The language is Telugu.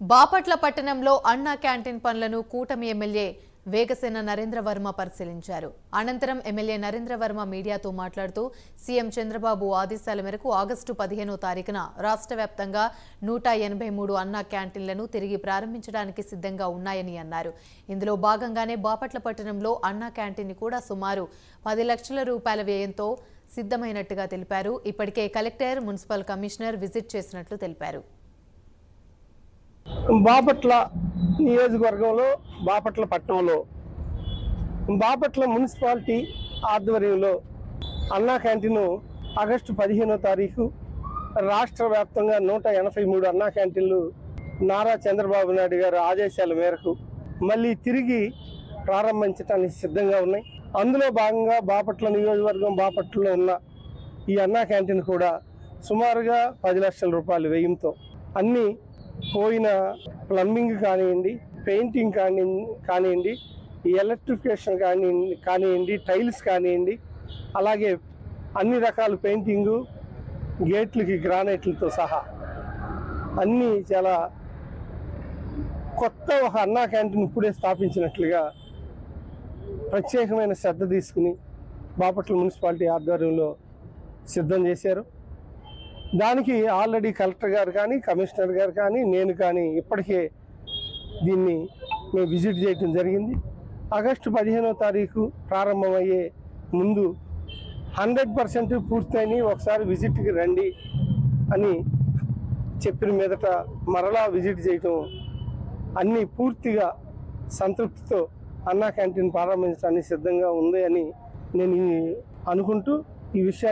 బాపట్ల పట్టణంలో అన్నా క్యాంటీన్ పనులను కూటమి ఎమ్మెల్యే వేగసేన నరేంద్ర వర్మ పరిశీలించారు. అనంతరం ఎమ్మెల్యే నరేంద్ర వర్మ మీడియాతో మాట్లాడుతూ సీఎం చంద్రబాబు ఆదేశాల మేరకు ఆగస్టు పదిహేనో తారీఖున రాష్ట్ర వ్యాప్తంగా నూట ఎనభై మూడు అన్నా క్యాంటీన్లను తిరిగి ప్రారంభించడానికి సిద్ధంగా ఉన్నాయని అన్నారు. ఇందులో భాగంగానే బాపట్ల పట్టణంలో అన్నా క్యాంటీన్ కూడా సుమారు పది లక్షల రూపాయల వ్యయంతో సిద్ధమైనట్టుగా తెలిపారు. ఇప్పటికే కలెక్టర్ మున్సిపల్ కమిషనర్ విజిట్ చేసినట్లు తెలిపారు. బాపట్ల నియోజకవర్గంలో బాపట్ల పట్టణంలో బాపట్ల మున్సిపాలిటీ ఆధ్వర్యంలో అన్నా క్యాంటీన్ ఆగస్టు పదిహేనో తారీఖు రాష్ట్ర వ్యాప్తంగా నూట ఎనభై మూడు అన్నా క్యాంటీన్లు నారా చంద్రబాబు నాయుడు గారి ఆదేశాల మేరకు మళ్ళీ తిరిగి ప్రారంభించడానికి సిద్ధంగా ఉన్నాయి. అందులో భాగంగా బాపట్ల నియోజకవర్గం బాపట్లలో ఉన్న ఈ అన్నా క్యాంటీన్ కూడా సుమారుగా పది లక్షల రూపాయల వ్యయంతో అన్ని పోయిన ప్లంబింగ్ కానివ్వండి పెయింటింగ్ కాని కానివ్వండి ఈ ఎలక్ట్రిఫికేషన్ కాని కానివ్వండి టైల్స్ కానివ్వండి అలాగే అన్ని రకాల పెయింటింగు గేట్లకి గ్రానైట్లతో సహా అన్నీ చాలా కొత్త ఒక అన్నా క్యాంటీన్ ఇప్పుడే స్థాపించినట్లుగా ప్రత్యేకమైన శ్రద్ధ తీసుకుని బాపట్ల మున్సిపాలిటీ ఆధ్వర్యంలో సిద్ధం చేశారు. దానికి ఆల్రెడీ కలెక్టర్ గారు కానీ కమిషనర్ గారు కానీ నేను కానీ ఇప్పటికే దీన్ని మేము విజిట్ చేయడం జరిగింది. ఆగస్టు పదిహేనో తారీఖు ప్రారంభమయ్యే ముందు హండ్రెడ్ పర్సెంట్ పూర్తయిని ఒకసారి విజిట్కి రండి అని చెప్పిన మీదట మరలా విజిట్ చేయటం అన్నీ పూర్తిగా సంతృప్తితో అన్నా క్యాంటీన్ ప్రారంభించడానికి సిద్ధంగా ఉంది అని నేను అనుకుంటూ ఈ విషయాన్ని